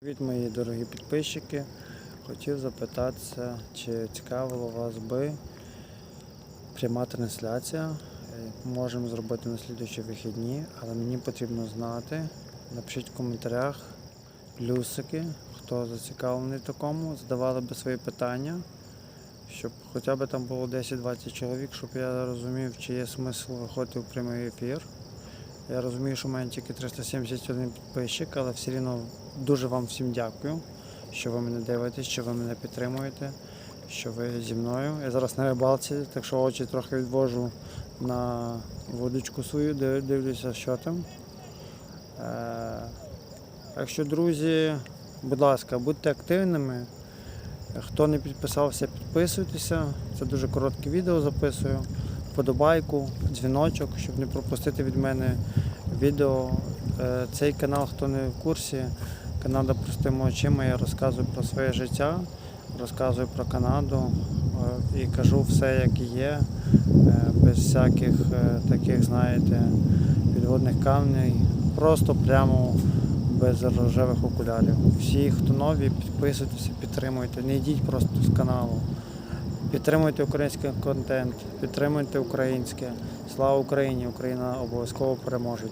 Привіт, мої дорогі підписчики. Хотів запитатися, чи цікавило вас би пряма трансляція. Е, Можемо зробити на слідуючі вихідні, але мені потрібно знати. Напишіть в коментарях плюсики, хто зацікавлений такому, задавали би свої питання, щоб хоча б там було 10-20 чоловік, щоб я розумів, чи є смисл виходити в прямий ефір. Я розумію, що в мене тільки 371 підписчик, але все рівно дуже вам всім дякую, що ви мене дивитесь, що ви мене підтримуєте, що ви зі мною. Я зараз на рибалці, так що очі трохи відвожу на водочку свою, дивлюся, що там. Е, Так що, друзі, будь ласка, будьте активними. Хто не підписався, підписуйтеся. Це дуже коротке відео записую. Подобайку, дзвіночок, щоб не пропустити від мене відео. Е, Цей канал, хто не в курсі, Канада простими очима. Я розказую про своє життя, розказую про Канаду е, і кажу все, як є, е, без всяких таких, знаєте, підводних камней. Просто прямо без рожевих окулярів. Всі, хто нові, підписуйтеся, підтримуйте. Не йдіть просто з каналу. Підтримуйте український контент, підтримуйте українське. Слава Україні! Україна обов'язково переможе.